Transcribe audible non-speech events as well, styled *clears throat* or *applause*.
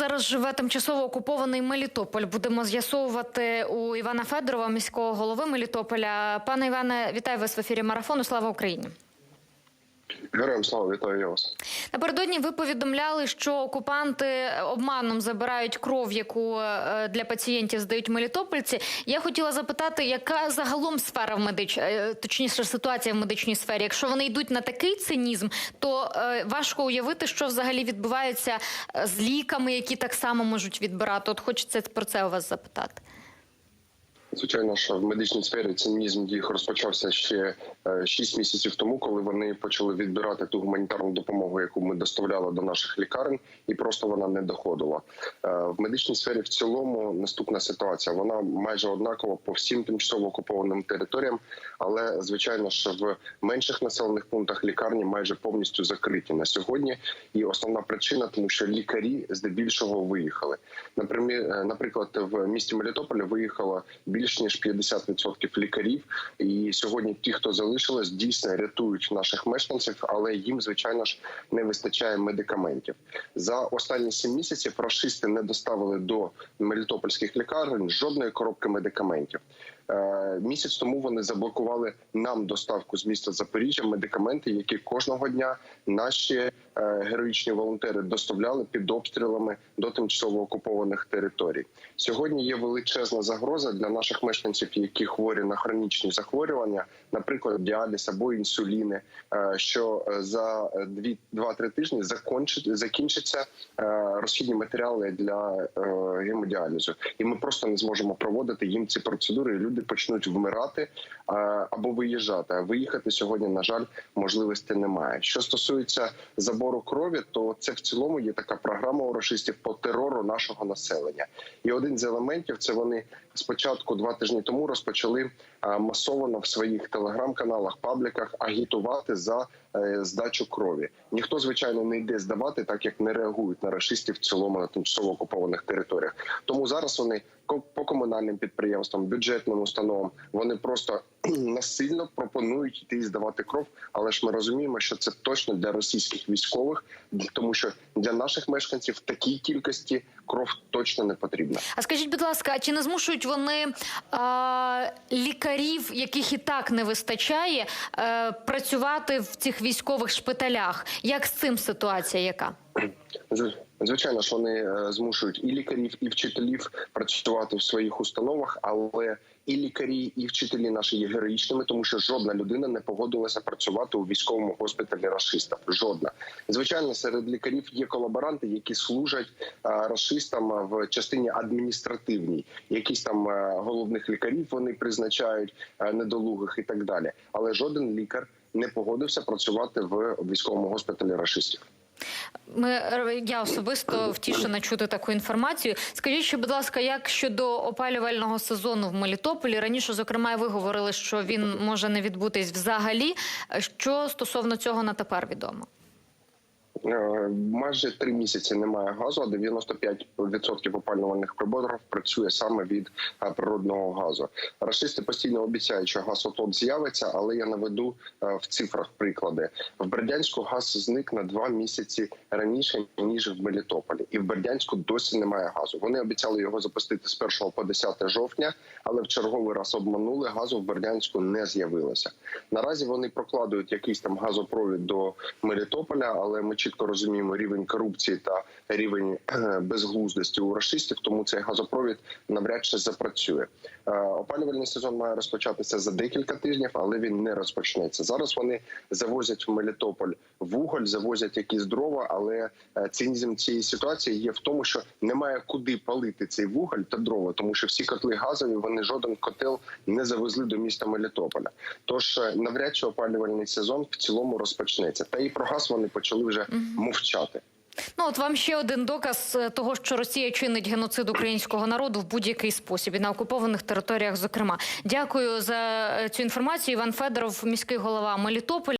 зараз живе тимчасово окупований Мелітополь? Будемо з'ясовувати у Івана Федорова, міського голови Мелітополя. Пане Іване, вітаю вас в ефірі марафону. Слава Україні. Героям слава вітаю я вас. Напередодні ви повідомляли, що окупанти обманом забирають кров, яку е, для пацієнтів здають мелітопольці. Я хотіла запитати, яка загалом сфера в медич... е, точніше ситуація в медичній сфері. Якщо вони йдуть на такий цинізм, то е, важко уявити, що взагалі відбувається з ліками, які так само можуть відбирати. От хочеться про це у вас запитати. Звичайно, що в медичній сфері цинізм їх розпочався ще е, 6 місяців тому, коли вони почали відбирати ту гуманітарну допомогу, яку ми доставляли до наших лікарень, і просто вона не доходила. Е, В медичній сфері в цілому наступна ситуація. Вона майже однакова по всім тимчасово окупованим територіям, але звичайно, що в менших населених пунктах лікарні майже повністю закриті на сьогодні. І основна причина, тому що лікарі здебільшого виїхали. Е, наприклад, в місті Мелітополя виїхало більш ніж 50% лікарів. І сьогодні ті, хто залишились, дійсно рятують наших мешканців, але їм, звичайно ж, не вистачає медикаментів. За останні сім місяців рашисти не доставили до мелітопольських лікарень жодної коробки медикаментів. Е, Місяць тому вони заблокували нам доставку з міста Запоріжжя медикаменти, які кожного дня наші героїчні волонтери доставляли під обстрілами до тимчасово окупованих територій. Сьогодні є величезна загроза для наших мешканців, які хворі на хронічні захворювання, наприклад, діаліз або інсуліни. е, Що е, за 2-3 тижні закінчаться е, розхідні матеріали для е, гемодіалізу, і ми просто не зможемо проводити їм ці процедури. і Люди почнуть вмирати е, або виїжджати. А виїхати сьогодні, на жаль, можливості немає. Що стосується забору крові, то це в цілому є така програма у рашистів по терору нашого населення. І один з елементів це вони спочатку два тижні тому розпочали масово в своїх телеграм-каналах, пабліках агітувати за е, здачу крові. Ніхто звичайно не йде здавати, так як не реагують на рашистів в цілому на тимчасово окупованих територіях. Тому зараз вони комунальним підприємствам, бюджетним установам вони просто *clears throat* насильно пропонують йти і здавати кров. Але ж ми розуміємо, що це точно для російських військових, тому що для наших мешканців в такій кількості кров точно не потрібна. А скажіть, будь ласка, а чи не змушують вони а, лікарів, яких і так не вистачає, е, працювати в цих військових шпиталях? Як з цим ситуація? Яка? Зв- Звичайно ж, вони е, змушують і лікарів, і вчителів працювати в своїх установах, але і лікарі, і вчителі наші є героїчними, тому що жодна людина не погодилася працювати у військовому госпіталі рашистів. Жодна. Звичайно, серед лікарів є колаборанти, які служать е, рашистам в частині адміністративній. Якісь там е, головних лікарів вони призначають недолугих і так далі. Але жоден лікар не погодився працювати в військовому госпіталі рашистів. Ми е, я особисто втішена чути таку інформацію. Скажіть, що, будь ласка, як щодо опалювального сезону в Мелітополі? Раніше, зокрема, ви говорили, що він може не відбутись взагалі. Що стосовно цього на тепер відомо? Е, Майже три місяці немає газу, а 95% опалювальних приборів працює саме від е, природного газу. Рашисти постійно обіцяють, що газ от з'явиться, але я наведу е, в цифрах приклади. В Бердянську газ зник на два місяці раніше ніж в Мелітополі, і в Бердянську досі немає газу. Вони обіцяли його запустити з 1 по 10 жовтня, але в черговий раз обманули. Газу в Бердянську не з'явилося. Наразі вони прокладують якийсь там газопровід до Мелітополя, але ми чітко розуміємо рівень корупції та рівень е, безглуздості у расистів, тому цей газопровід навряд чи запрацює. Е, Опалювальний сезон має розпочатися за декілька тижнів, але він не розпочнеться. Зараз вони завозять в Мелітополь вуголь, завозять якісь дрова, але е, цинізм цієї ситуації є в тому, що немає куди палити цей вуголь та дрова, тому що всі котли газові вони жоден котел не завезли до міста Мелітополя. Тож е, навряд чи опалювальний сезон в цілому розпочнеться. Та і про газ вони почали вже мовчати. Ну от вам ще один доказ е, того, що Росія чинить геноцид українського народу в будь-який спосіб і на окупованих територіях. Зокрема, дякую за цю інформацію. Іван Федоров, міський голова Мелітополя.